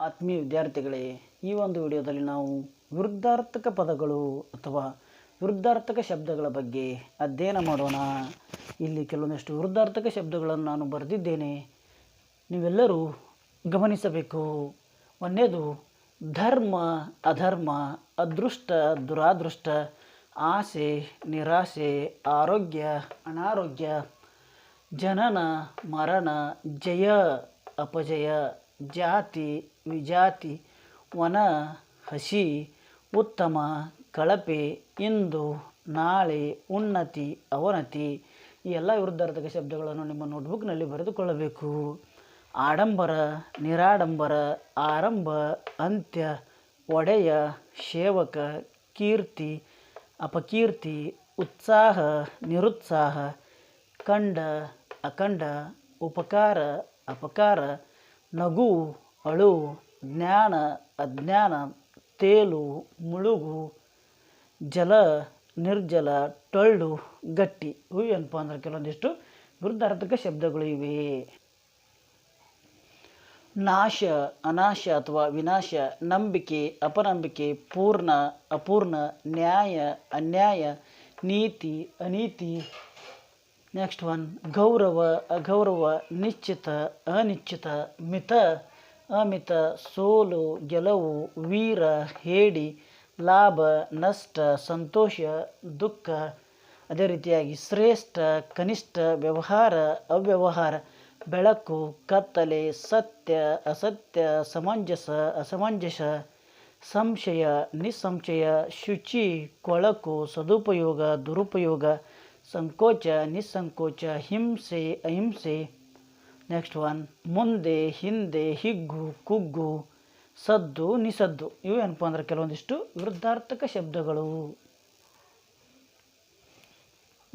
ಆತ್ಮೀಯ ವಿದ್ಯಾರ್ಥಿಗಳೇ, ಈ ಒಂದು ವಿಡಿಯೋದಲ್ಲಿ ನಾವು ವಿರುದ್ಧಾರ್ಥಕ ಪದಗಳು ಅಥವಾ ವಿರುದ್ಧಾರ್ಥಕ ಶಬ್ದಗಳ ಬಗ್ಗೆ ಅಧ್ಯಯನ ಮಾಡೋಣ. ಇಲ್ಲಿ ಕೆಲವೊಂದಷ್ಟು ವಿರುದ್ಧಾರ್ಥಕ ಶಬ್ದಗಳನ್ನು ನಾನು ಬರೆದಿದ್ದೇನೆ. ನೀವೆಲ್ಲರೂ ಗಮನಿಸಬೇಕು. ಒಂದೇದು ಧರ್ಮ, ಅಧರ್ಮ, ಅದೃಷ್ಟ, ದುರಾದೃಷ್ಟ, ಆಸೆ, ನಿರಾಸೆ, ಆರೋಗ್ಯ, ಅನಾರೋಗ್ಯ, ಜನನ, ಮರಣ, ಜಯ, ಅಪಜಯ ಜಾತಿ, ವಿಜಾತಿ, ವನ, ಹಸಿ, ಉತ್ತಮ, ಕಳಪೆ, ಇಂದು, ನಾಳೆ, ಉನ್ನತಿ, ಅವನತಿ ಈ ಎಲ್ಲ ವಿರುದ್ಧಾರ್ಥಕ ಶಬ್ದಗಳನ್ನು ನಿಮ್ಮ ನೋಟ್ಬುಕ್ನಲ್ಲಿ ಬರೆದುಕೊಳ್ಳಬೇಕು. ಆಡಂಬರ, ನಿರಾಡಂಬರ, ಆರಂಭ, ಅಂತ್ಯ, ಒಡೆಯ ಸೇವಕ ಕೀರ್ತಿ, ಅಪಕೀರ್ತಿ, ಉತ್ಸಾಹ, ನಿರುತ್ಸಾಹ, ಕಂಡ, ಅಖಂಡ, ಉಪಕಾರ, ಅಪಕಾರ ನಗು, ಅಳು, ಜ್ಞಾನ, ಅಜ್ಞಾನ, ತೇಲು, ಮುಳುಗು, ಜಲ, ನಿರ್ಜಲ, ಟೊಳ್ಳು, ಗಟ್ಟಿ ಇವು ಏನಪ್ಪ ಅಂದ್ರೆ ಕೆಲವೊಂದಿಷ್ಟು ವಿರುದ್ಧಾರ್ಥಕ ಶಬ್ದಗಳು ಇವೆ. ನಾಶ, ಅನಾಶ ಅಥವಾ ವಿನಾಶ, ನಂಬಿಕೆ, ಅಪನಂಬಿಕೆ, ಪೂರ್ಣ, ಅಪೂರ್ಣ, ನ್ಯಾಯ, ಅನ್ಯಾಯ, ನೀತಿ, ಅನೀತಿ ನೆಕ್ಸ್ಟ್ ಒನ್ ಗೌರವ, ಅಗೌರವ, ನಿಶ್ಚಿತ, ಅನಿಶ್ಚಿತ, ಮಿತ, ಅಮಿತ, ಸೋಲು, ಗೆಲುವು, ವೀರ, ಹೇಡಿ, ಲಾಭ, ನಷ್ಟ, ಸಂತೋಷ, ದುಃಖ. ಅದೇ ರೀತಿಯಾಗಿ ಶ್ರೇಷ್ಠ, ಕನಿಷ್ಠ, ವ್ಯವಹಾರ, ಅವ್ಯವಹಾರ. ಬೆಳಕು, ಕತ್ತಲೆ, ಸತ್ಯ, ಅಸತ್ಯ, ಸಮಂಜಸ, ಅಸಮಂಜಸ. ಸಂಶಯ, ನಿಸ್ಸಂಶಯ, ಶುಚಿ, ಕೊಳಕು, ಸದುಪಯೋಗ, ದುರುಪಯೋಗ. ಸಂಕೋಚ, ನಿಸ್ಸಂಕೋಚ, ಹಿಂಸೆ, ಅಹಿಂಸೆ. ನೆಕ್ಸ್ಟ್ ಒನ್ ಮುಂದೆ, ಹಿಂದೆ, ಹಿಗ್ಗು, ಕುಗ್ಗು, ಸದ್ದು, ನಿಸದ್ದು. ಇವು ಏನಪ್ಪ ಅಂದ್ರೆ ಕೆಲವೊಂದಿಷ್ಟು ವಿರುದ್ಧಾರ್ಥಕ ಶಬ್ದಗಳು.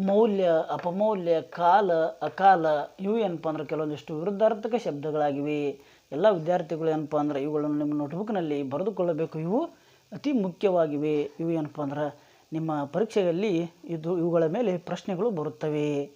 ಮೌಲ್ಯ, ಅಪಮೌಲ್ಯ, ಕಾಲ, ಅಕಾಲ, ಇವು ಏನಪ್ಪ ಅಂದ್ರೆ ಕೆಲವೊಂದಿಷ್ಟು ವಿರುದ್ಧಾರ್ಥಕ ಶಬ್ದಗಳಾಗಿವೆ. ಎಲ್ಲ ವಿದ್ಯಾರ್ಥಿಗಳು ಏನಪ್ಪ ಅಂದ್ರೆ ಇವುಗಳನ್ನು ನಿಮ್ಮ ನೋಟ್ಬುಕ್ನಲ್ಲಿ ಬರೆದುಕೊಳ್ಳಬೇಕು. ಇವು ಅತಿ ಮುಖ್ಯವಾಗಿವೆ. ಇವು ಏನಪ್ಪ ಅಂದ್ರೆ ನಿಮ್ಮ ಪರೀಕ್ಷೆಯಲ್ಲಿ ಇದು ಇವುಗಳ ಮೇಲೆ ಪ್ರಶ್ನೆಗಳು ಬರುತ್ತವೆ.